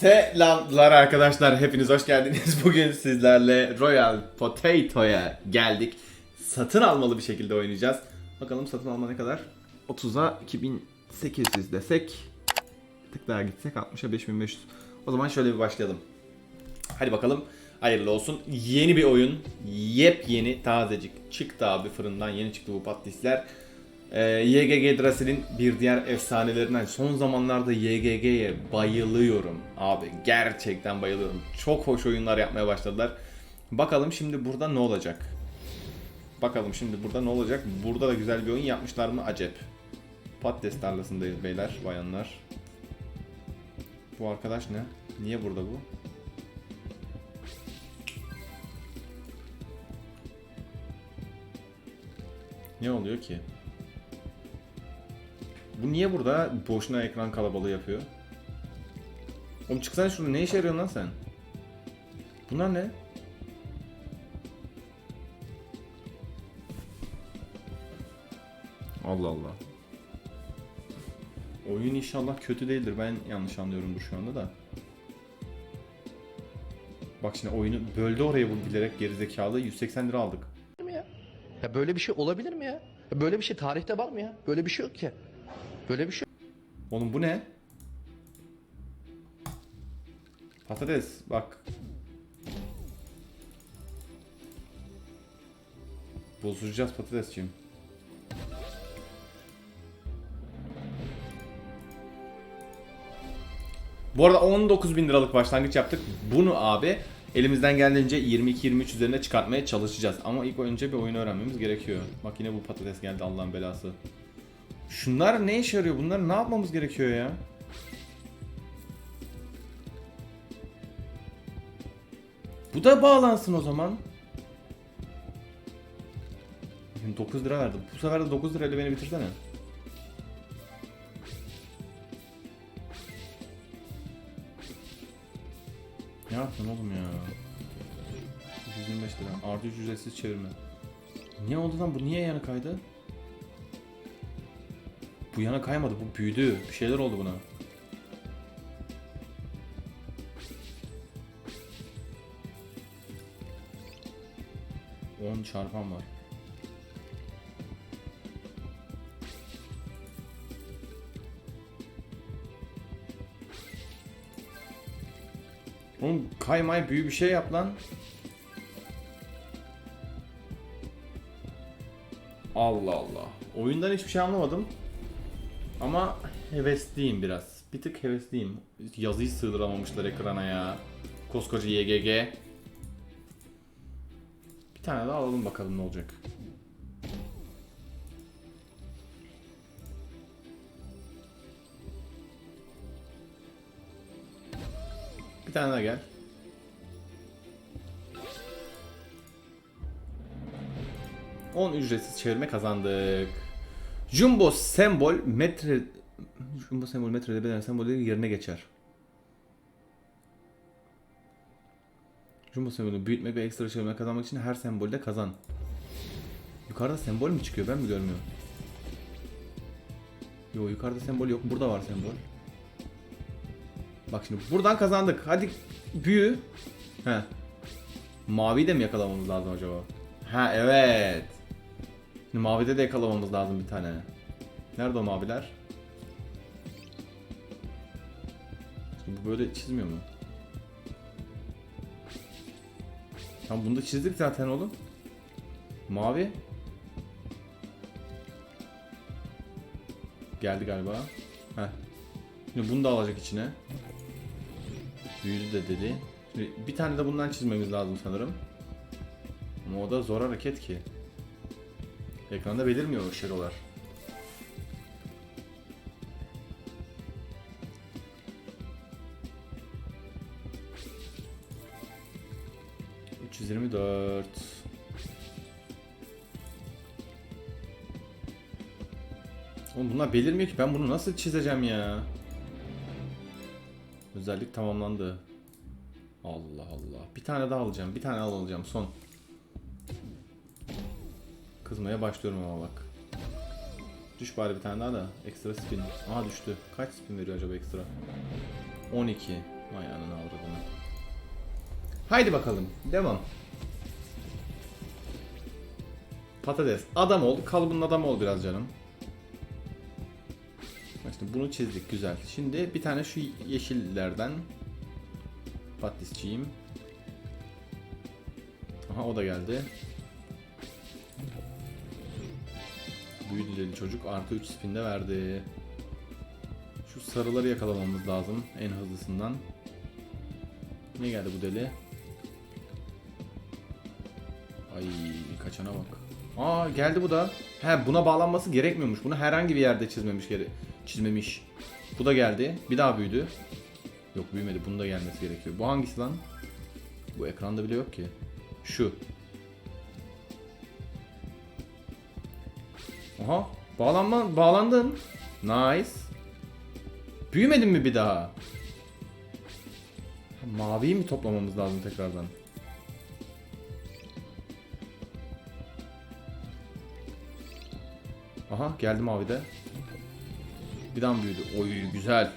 Selamlar arkadaşlar. Hepiniz hoş geldiniz. Bugün sizlerle Royal Potato'ya geldik. Satın almalı bir şekilde oynayacağız. Bakalım satın alma ne kadar? 30'a 2800 desek. Bir tık daha gitsek 60'a 5500. O zaman şöyle bir başlayalım. Hadi bakalım. Hayırlı olsun. Yeni bir oyun. Yepyeni, tazecik. Çıktı abi fırından. Yeni çıktı bu patisler. Ee, YGG Drasil'in bir diğer efsanelerinden. Son zamanlarda YGG'ye bayılıyorum abi. Gerçekten bayılıyorum. Çok hoş oyunlar yapmaya başladılar. Bakalım şimdi burada ne olacak? Bakalım şimdi burada ne olacak? Burada da güzel bir oyun yapmışlar mı? Acep. Patates tarlasındayız beyler, bayanlar. Bu arkadaş ne? Niye burada bu? Ne oluyor ki? Bu niye burada boşuna ekran kalabalığı yapıyor? Oğlum çıksana şurada ne işe yarıyorsun lan sen? Bunlar ne? Allah Allah. Oyun inşallah kötü değildir. Ben yanlış anlıyorumdur şu anda da. Bak şimdi oyunu böldü oraya bu bilerek gerizekalı 180 lira aldık. ya? Ya böyle bir şey olabilir mi ya? Böyle bir şey tarihte var mı ya? Böyle bir şey yok ki. Böyle bir şey Oğlum bu ne? Patates bak. Bozacağız patatesciğim. Bu arada 19 bin liralık başlangıç yaptık. Bunu abi elimizden geldiğince 22-23 üzerine çıkartmaya çalışacağız. Ama ilk önce bir oyunu öğrenmemiz gerekiyor. Bak yine bu patates geldi Allah'ın belası. Şunlar ne işe yarıyor? Bunları ne yapmamız gerekiyor ya? Bu da bağlansın o zaman. Şimdi 9 lira verdim. Bu sefer de 9 lirayla beni bitirsene. Ne yaptın oğlum ya? 125 lira. Artı ücretsiz çevirme. Niye oldu lan bu? Niye yana kaydı? Bu yana kaymadı. Bu büyüdü. Bir şeyler oldu buna. On çarpan var. Oğlum kaymay büyü bir şey yap lan. Allah Allah. Oyundan hiçbir şey anlamadım. Ama hevesliyim biraz. Bir tık hevesliyim. Yazıyı sığdıramamışlar ekrana ya. Koskoca YGG. Bir tane daha alalım bakalım ne olacak. Bir tane daha gel. On ücretsiz çevirme kazandık. Jumbo sembol metre Jumbo sembol metrede beden sembolleri yerine geçer. Jumbo sembolü büyütmek ve ekstra çevirme kazanmak için her sembolde kazan. Yukarıda sembol mü çıkıyor ben mi görmüyorum? Yo yukarıda sembol yok. Burada var sembol. Bak şimdi buradan kazandık. Hadi büyü. He. Maviyi de mi yakalamamız lazım acaba? Ha evet. Şimdi mavide de yakalamamız lazım bir tane. Nerede o maviler? Şimdi bu böyle çizmiyor mu? Tamam bunu da çizdik zaten oğlum. Mavi. Geldi galiba. Heh. Şimdi bunu da alacak içine. Büyüdü de dedi. Şimdi bir tane de bundan çizmemiz lazım sanırım. Ama o da zor hareket ki. Ekranda belirmiyor o şerolar. ...324... Oğlum bunlar belirmiyor ki ben bunu nasıl çizeceğim ya? Özellik tamamlandı. Allah Allah. Bir tane daha alacağım. Bir tane daha alacağım. Son. Kızmaya başlıyorum ama bak. Düş bari bir tane daha da. Ekstra spin. Aha düştü. Kaç spin veriyor acaba ekstra? 12. Vay ananı avradını. Haydi bakalım. Devam. Patates. Adam ol. Kalıbının adamı ol biraz canım. İşte bunu çizdik. Güzel. Şimdi bir tane şu yeşillerden patatesçiyim. Aha o da geldi. Büyüdü dedi çocuk. Artı 3 spinde verdi. Şu sarıları yakalamamız lazım en hızlısından. Ne geldi bu deli? Ay kaçana bak. Aa geldi bu da. He buna bağlanması gerekmiyormuş. Bunu herhangi bir yerde çizmemiş gere çizmemiş. Bu da geldi. Bir daha büyüdü. Yok büyümedi. Bunun da gelmesi gerekiyor. Bu hangisi lan? Bu ekranda bile yok ki. Şu. Aha. Bağlanma, bağlandın. Nice. Büyümedin mi bir daha? Ha, Maviyi mi toplamamız lazım tekrardan? Aha geldi mavi de. Bir daha büyüdü? Oy güzel.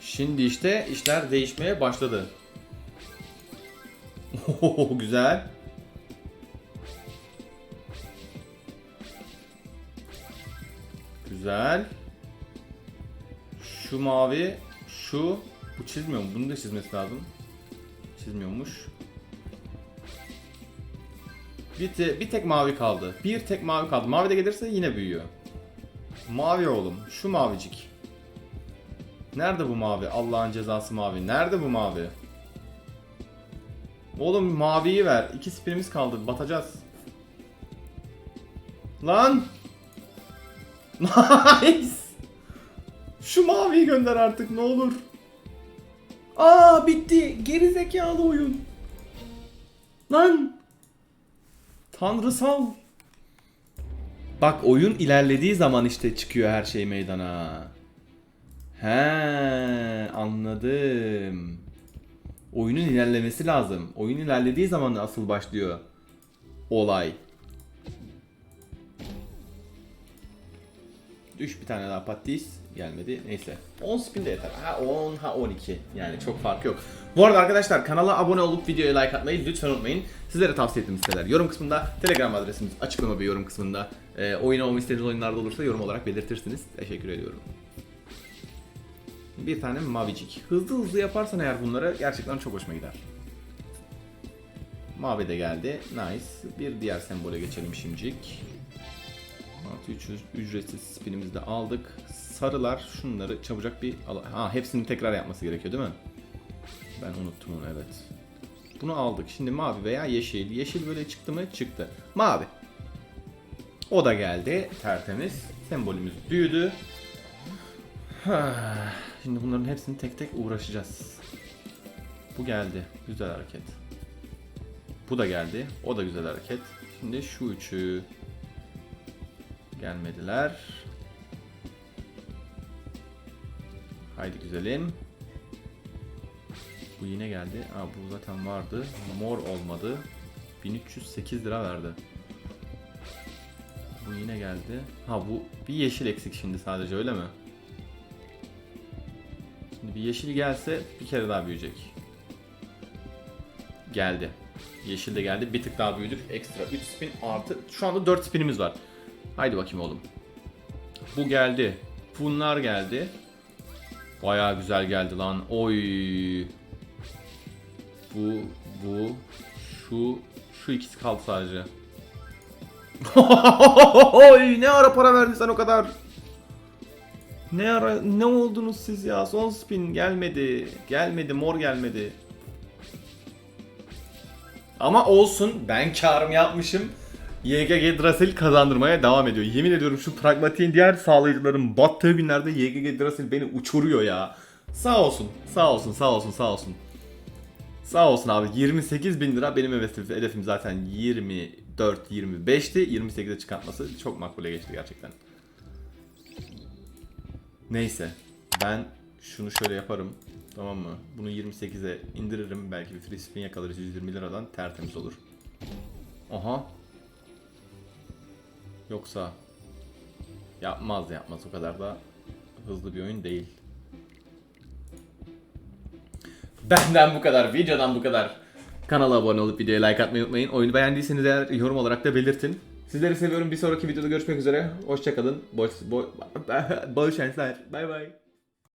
Şimdi işte işler değişmeye başladı. Oho güzel. Güzel. Şu mavi, şu bu çizmiyor mu? Bunu da çizmesi lazım. Çizmiyormuş. Bir, te- bir tek mavi kaldı. Bir tek mavi kaldı. Mavi de gelirse yine büyüyor. Mavi oğlum. Şu mavicik. Nerede bu mavi? Allah'ın cezası mavi. Nerede bu mavi? Oğlum maviyi ver. İki spinimiz kaldı. Batacağız. Lan! Nice! Şu maviyi gönder artık ne olur. Aa bitti. Geri zekalı oyun. Lan! Tanrısal. Bak oyun ilerlediği zaman işte çıkıyor her şey meydana. He anladım. Oyunun ilerlemesi lazım. Oyun ilerlediği zaman asıl başlıyor olay. Düş bir tane daha patates gelmedi. Neyse. 10 spin de yeter. Ha 10 ha 12. Yani çok fark yok. Bu arada arkadaşlar kanala abone olup videoya like atmayı lütfen unutmayın. Sizlere tavsiye ettiğim siteler yorum kısmında, Telegram adresimiz açıklama ve yorum kısmında. Ee, oyun olmak istediğiniz oyunlarda olursa yorum olarak belirtirsiniz. Teşekkür ediyorum. Bir tane mavicik. Hızlı hızlı yaparsan eğer bunları gerçekten çok hoşuma gider. Mavi de geldi. Nice. Bir diğer sembole geçelim şimdilik. Artı 300 ücretsiz spinimizi de aldık. Sarılar şunları çabucak bir Ha hepsini tekrar yapması gerekiyor değil mi? Ben unuttum onu evet. Bunu aldık. Şimdi mavi veya yeşil. Yeşil böyle çıktı mı? Çıktı. Mavi. O da geldi. Tertemiz. Sembolümüz büyüdü. Şimdi bunların hepsini tek tek uğraşacağız. Bu geldi. Güzel hareket. Bu da geldi. O da güzel hareket. Şimdi şu üçü gelmediler. Haydi güzelim. Bu yine geldi. Aa bu zaten vardı. Mor olmadı. 1308 lira verdi. Bu yine geldi. Ha bu bir yeşil eksik şimdi sadece öyle mi? Şimdi bir yeşil gelse bir kere daha büyüyecek. Geldi. Yeşil de geldi. Bir tık daha büyüdük. Ekstra 3 spin artı. Şu anda 4 spinimiz var. Haydi bakayım oğlum. Bu geldi. Bunlar geldi. Bayağı güzel geldi lan. Oy. Bu, bu, şu, şu ikisi kaldı sadece. Oy, ne ara para verdin sen o kadar? Ne ara, ne oldunuz siz ya? Son spin gelmedi. Gelmedi, mor gelmedi. Ama olsun, ben karımı yapmışım. YGG Drasil kazandırmaya devam ediyor. Yemin ediyorum şu pragmatiğin diğer sağlayıcıların battığı günlerde YGG Drasil beni uçuruyor ya. Sağ olsun, sağ olsun, sağ olsun, sağ olsun. Sağ olsun abi 28 bin lira benim hedefim, zaten 24-25'ti. 28'e çıkartması çok makbule geçti gerçekten. Neyse ben şunu şöyle yaparım. Tamam mı? Bunu 28'e indiririm. Belki bir free spin yakalarız 120 liradan tertemiz olur. Aha. Yoksa yapmaz yapmaz o kadar da hızlı bir oyun değil. Benden bu kadar, videodan bu kadar. Kanala abone olup videoya like atmayı unutmayın. Oyunu beğendiyseniz eğer yorum olarak da belirtin. Sizleri seviyorum. Bir sonraki videoda görüşmek üzere. Hoşçakalın. Bol, bol, bol şanslar. Bay bay.